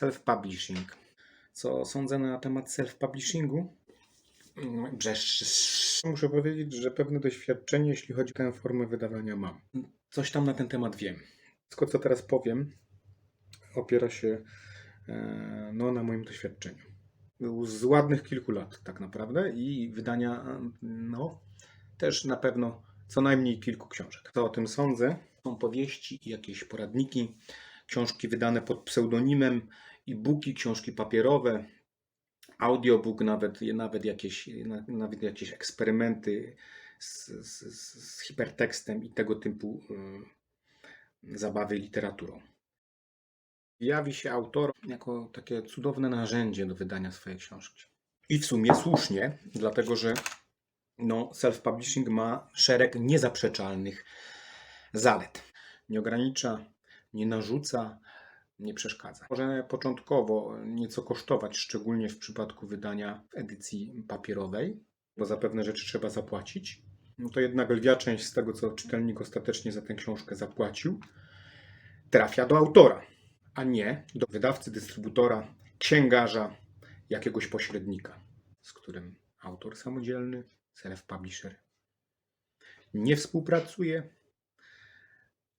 Self-publishing. Co sądzę na temat self-publishingu? Muszę powiedzieć, że pewne doświadczenie, jeśli chodzi o tę formę wydawania, mam. Coś tam na ten temat wiem. Wszystko, co teraz powiem, opiera się e, no, na moim doświadczeniu. Był z ładnych kilku lat, tak naprawdę, i wydania, e, no, też na pewno co najmniej kilku książek. Co o tym sądzę? Są powieści i jakieś poradniki, książki wydane pod pseudonimem, e-booki, książki papierowe, audiobook, nawet, nawet, jakieś, na- nawet jakieś eksperymenty z, z, z, z hipertekstem i tego typu y, zabawy literaturą. Jawi się autor jako takie cudowne narzędzie do wydania swojej książki. I w sumie słusznie, dlatego że no, self-publishing ma szereg niezaprzeczalnych zalet. Nie ogranicza, nie narzuca, nie przeszkadza. Może początkowo nieco kosztować, szczególnie w przypadku wydania w edycji papierowej, bo za pewne rzeczy trzeba zapłacić. No to jednak lwia część z tego, co czytelnik ostatecznie za tę książkę zapłacił, trafia do autora, a nie do wydawcy, dystrybutora, księgarza, jakiegoś pośrednika, z którym autor samodzielny, self-publisher nie współpracuje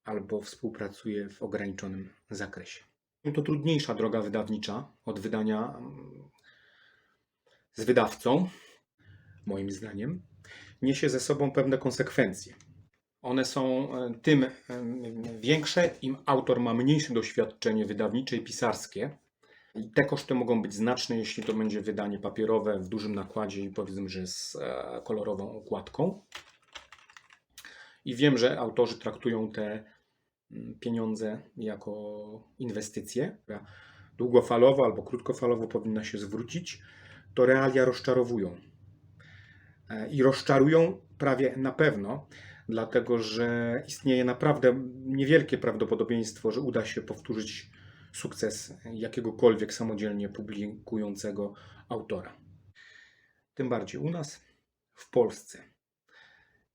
albo współpracuje w ograniczonym zakresie. To trudniejsza droga wydawnicza od wydania mm, z wydawcą, moim zdaniem, niesie ze sobą pewne konsekwencje. One są e, tym e, większe, im autor ma mniejsze doświadczenie wydawnicze i pisarskie. I te koszty mogą być znaczne, jeśli to będzie wydanie papierowe w dużym nakładzie i powiedzmy, że z e, kolorową okładką. I wiem, że autorzy traktują te pieniądze jako inwestycje, która długofalowo albo krótkofalowo powinna się zwrócić, to realia rozczarowują. E, I rozczarują prawie na pewno, dlatego że istnieje naprawdę niewielkie prawdopodobieństwo, że uda się powtórzyć sukces jakiegokolwiek samodzielnie publikującego autora. Tym bardziej u nas, w Polsce.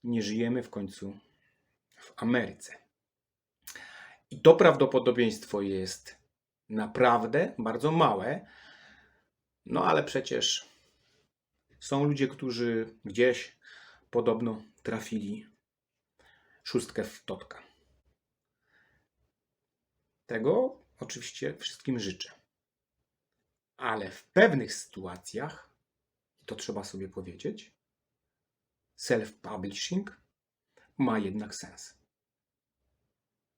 Nie żyjemy w końcu w Ameryce. I to prawdopodobieństwo jest naprawdę bardzo małe. No ale przecież są ludzie, którzy gdzieś podobno trafili szóstkę w totka. Tego oczywiście wszystkim życzę. Ale w pewnych sytuacjach, to trzeba sobie powiedzieć, self-publishing ma jednak sens.